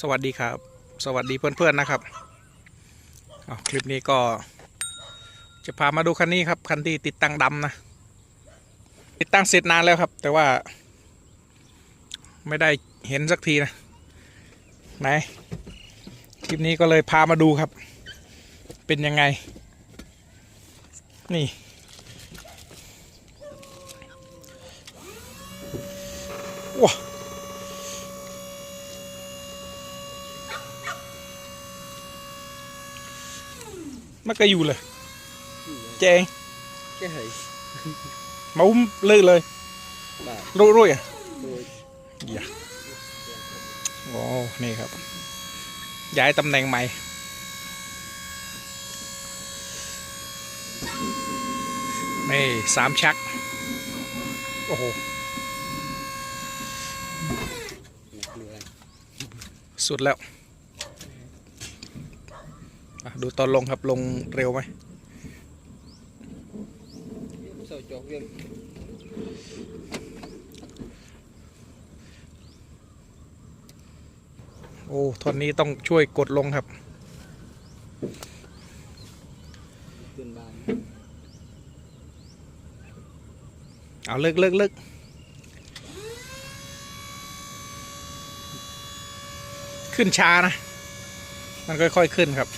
สวัสดีครับ สวัสดีเพื่อนๆนะครับอ้าคลิปนี้ก็ จะพามาดูคันนี้ครับคันที่ติดตั้งดำนะ ติดตั้งเสร็จนานแล้วครับ แต่ว่า ไม่ได้เห็นสักทีนะไหนคลิปนี้ก็เลยพามาดูครับ เป็นยังไง นี่ ว้า มันก็อยู่เลยเจง cái gì มาอุ้มเลยเลย bà รุ่ยรุ่ยอะ tôi อย่าโอ้นี่ครับ ย้ายตำแหน่งใหม่ นี่สามชัก โอ้โห lừa สุดแล้วอะ ดูตอนลงครับลงเร็วไหมโอ้ท่อนนี้ต้องช่วยกดลงครับเอาเลิกเลิกเลิกขึ้นช้านะ มันค่อย ๆ ขึ้นครับ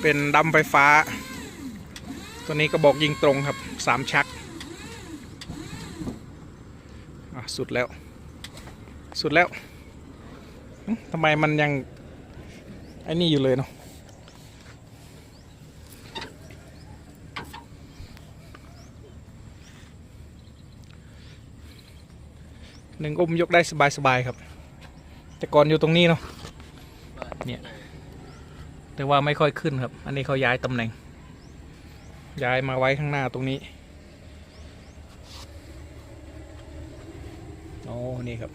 เป็นดำไฟฟ้า ตัวนี้ก็บอกยิงตรงครับสามชักอะสุดแล้ว สุดแล้วทำไมมันยัง ไอ้นี่อยู่เลยเนาะหนึ่งอุ้มยกได้สบาย ๆ ครับ แต่ก่อนอยู่ตรงนี้เนาะเนี่ยแต่ว่าไม่ค่อยขึ้นครับ อันนี้เขาย้ายตำแหน่ง ย้ายมาไว้ข้างหน้าตรงนี้โอ้นี่ครับ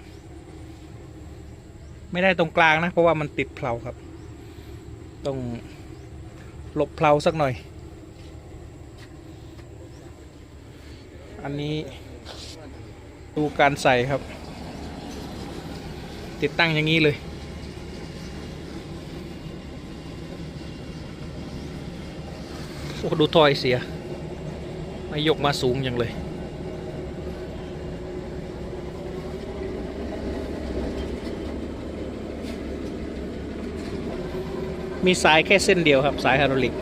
ไม่ได้ตรงกลางนะ เพราะว่ามันติดเพลาครับ ต้องหลบเพลาสักหน่อย อันนี้ดูการใส่ครับ ติดตั้งอย่างนี้เลยโอ้ดูทอยเสีย ไม่ยกมาสูงอย่างเลย มีสายแค่เส้นเดียวครับ สายไฮดรอลิก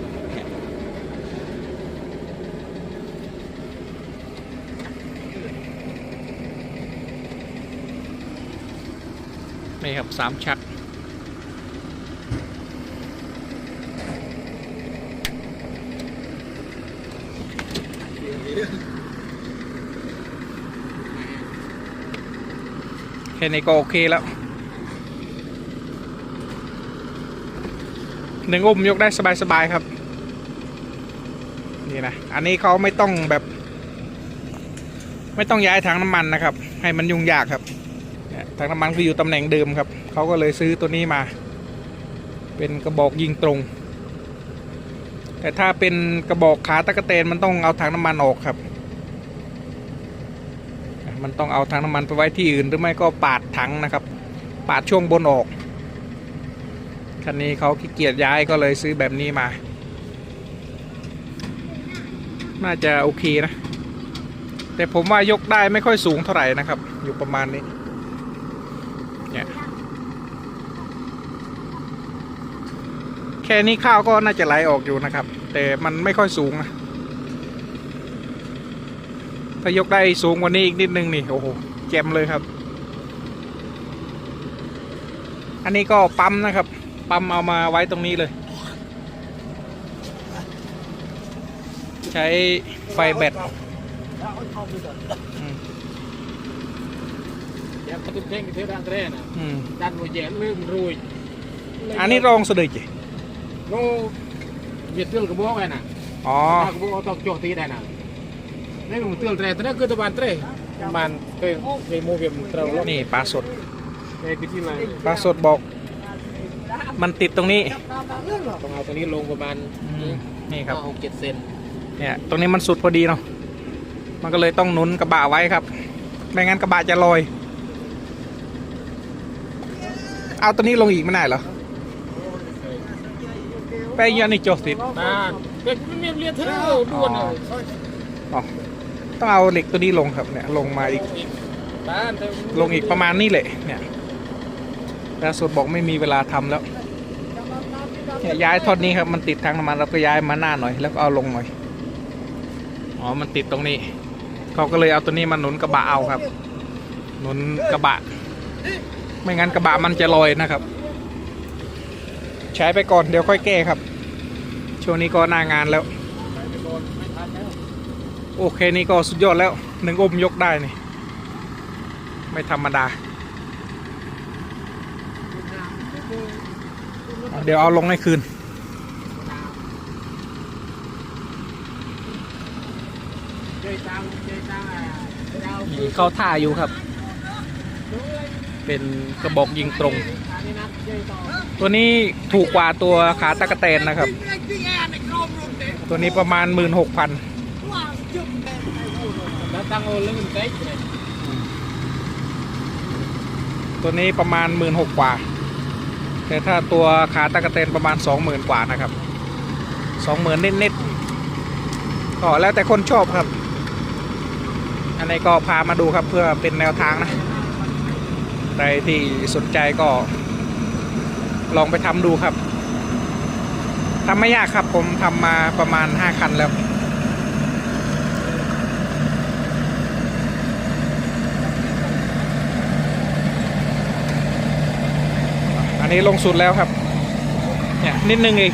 นี่ครับสามชัก แค่นี้ก็โอเคแล้วหนึ่งอุ้มยกได้สบายๆครับ นี่นะ อันนี้เขาไม่ต้องแบบ ไม่ต้องย้ายถังน้ำมันนะครับ ให้มันยุ่งยากครับ ถังน้ำมันคืออยู่ตำแหน่งเดิมครับเขาก็เลยซื้อตัวนี้มา เป็นกระบอกยิงตรง แต่ถ้าเป็นกระบอกขาตะกะเตนมันต้องเอาถังน้ำมันออกครับ มันต้องเอาถังน้ำมันไปไว้ที่อื่นหรือไม่ก็ปาดถังนะครับ ปาดช่วงบนออกคันนี้เขาขี้เกียจย้ายก็เลยซื้อแบบนี้มา น่าจะโอเคนะ แต่ผมว่ายกได้ไม่ค่อยสูงเท่าไหร่นะครับ อยู่ประมาณนี้ เนี่ย แค่นี้ข้าวก็น่าจะไหลออกอยู่นะครับ แต่มันไม่ค่อยสูงนะถ้ายกได้สูงกว่านี้อีกนิดนึงนี่โอ้โหแจ่มเลยครับ อันนี้ก็ปั๊มนะครับ ปั๊มเอามาไว้ตรงนี้เลย ใช้ไฟแบตอืม em có tiếp theo cái thứ đang thế nè อืม đang ngồi dễ lưng rồi อันนี้รองสะดือจิ nó việt tương của bố này nè อ๋อ của bố tao cho tí này nè đây một tương tre nó cứ tao bàn tre bàn cái cái mua việc trâu lắm นี่ปลาสด cái cái gì này ปลาสดบอก มันติดตรงนี้ ต้องเอาตัวนี้ลงประมาณอืมนี่ครับห้าหกเจ็ดเซนเนี่ย ตรงนี้มันสุดพอดีเนาะ มันก็เลยต้องหนุนกระบะไว้ครับ ไม่งั้นกระบะจะลอย เอาตัวนี้ลงอีกไม่ได้เหรอ แป้งยันนี่โจสิตาเป็นเมียเรียเธอด้วนเลยอ๋อต้องเอาเหล็กตัวนี้ลงครับเนี่ยลงมาอีกตาเธอลงอีกประมาณนี้แหละเนี่ยแล้วสุดบอกไม่มีเวลาทำแล้วเนี่ยย้ายท่อนนี้ครับมันติดทางน้ำมันเราก็ย้ายมาหน้าหน่อย แล้วก็เอาลงหน่อยอ๋อมันติดตรงนี้เขาก็เลยเอาตัวนี้มาหนุนกระบะเอาครับ หนุนกระบะ ไม่งั้นกระบะมันจะลอยนะครับ ใช้ไปก่อนเดี๋ยวค่อยแก้ครับ ช่วงนี้ก็หน้างานแล้ว โอเคนี่ก็สุดยอดแล้วหนึ่งอมยกได้นี่ ไม่ธรรมดา เดี๋ยวเอาลงให้คืนเจยตังเจยตังอะเรายิงเข้าท่าอยู่ครับ เป็นกระบอกยิงตรง ตัวนี้ถูกกว่าตัวขาตะกะแตนนะครับ ตัวนี้ประมาณ 16,000แล้วตั้งโอเรื่องเต็กเลยตัวนี้ประมาณ 16,000กว่า แต่ถ้าตัวขาตะกะแตนประมาณ 20,000 กว่านะครับ 20,000 นิดๆก็แล้วแต่คนชอบครับ อันนี้ก็พามาดูครับเพื่อเป็นแนวทางนะใครที่สนใจก็ลองไปทำดูครับ ทำไม่ยากครับผมทำมาประมาณ 5 คันแล้วอันนี้ลงสุดแล้วครับเนี่ยนิดนึงเอง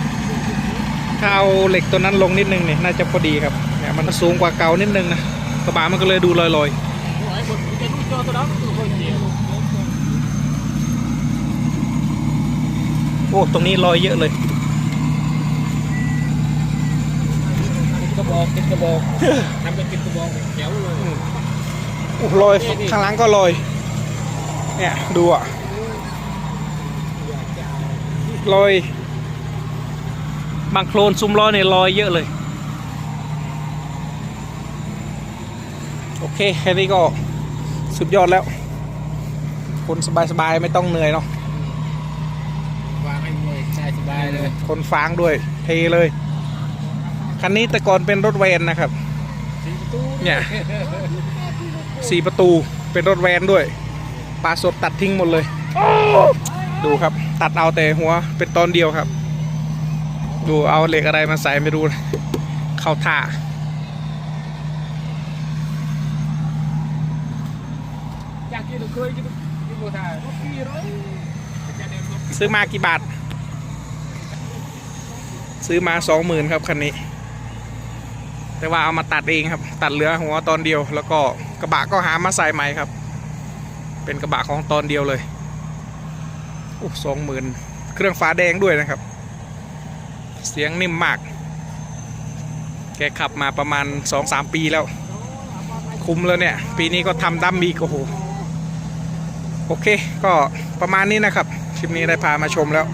ถ้าเอาเหล็กตัวนั้นลงนิดนึงเนี่ยน่าจะพอดีครับเนี่ยมันสูงกว่าเก่านิดนึงนะกระบะมันก็เลยดูลอยโอ้ยบนจะรู้จอตัวนั้นตัวคนเดียวๆโอ้ ตรงนี้ลอยเยอะเลย ระบอกติดกระบอกทำเป็นติดกระบอกแจ๋วเลยโอ้ลอยข้างหล่างก็ลอย เนี่ยดูอะลอย บางโคลนซุ้มล้อเนี่ยลอยเยอะเลย โอเคแค่นี้ก็สุดยอดแล้ว คนสบายๆ ไม่ต้องเหนื่อยเนาะวางให้เลยได้สบายเลย คนฟางด้วย เทเลย คันนี้แต่ก่อนเป็นรถแวนนะครับเนี่ยสี่ประตูเป็นรถแวนด้วยปลาสดตัดทิ้งหมดเลย ดูครับ ตัดเอาแต่หัวเป็นตอนเดียวครับ ดูเอาเหล็กอะไรมาใส่ไม่รู้นะเข้าท่าอยากกินเคยกินกินโมทารถกี่ร้อยซื้อมากี่บาท ซื้อมาสองหมื่นครับคันนี้ แต่ว่าเอามาตัดเองครับ ตัดเหลือหัวตอนเดียว แล้วก็กระบะก็หามาใส่ใหม่ครับ เป็นกระบะของตอนเดียวเลยโอ้สองหมื่นเครื่องฟ้าแดงด้วยนะครับ เสียงนิ่มมาก แกขับมาประมาณสองสามปีแล้ว คุ้มแล้วเนี่ย ปีนี้ก็ทำดัมบีกโอ้โหโอเค ก็ประมาณนี้นะครับ คลิปนี้ได้พามาชมแล้ว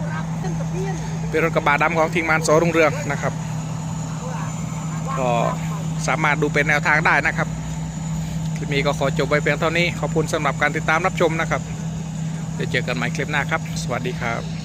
เป็นรถกระบะดำของทีมงานสอรุ่งเรืองนะครับ ก็สามารถดูเป็นแนวทางได้นะครับคลิปนี้ก็ขอจบไว้เพียงเท่านี้ขอบคุณสำหรับการติดตามรับชมนะครับเดี๋ยวเจอกันใหม่คลิปหน้าครับ สวัสดีครับ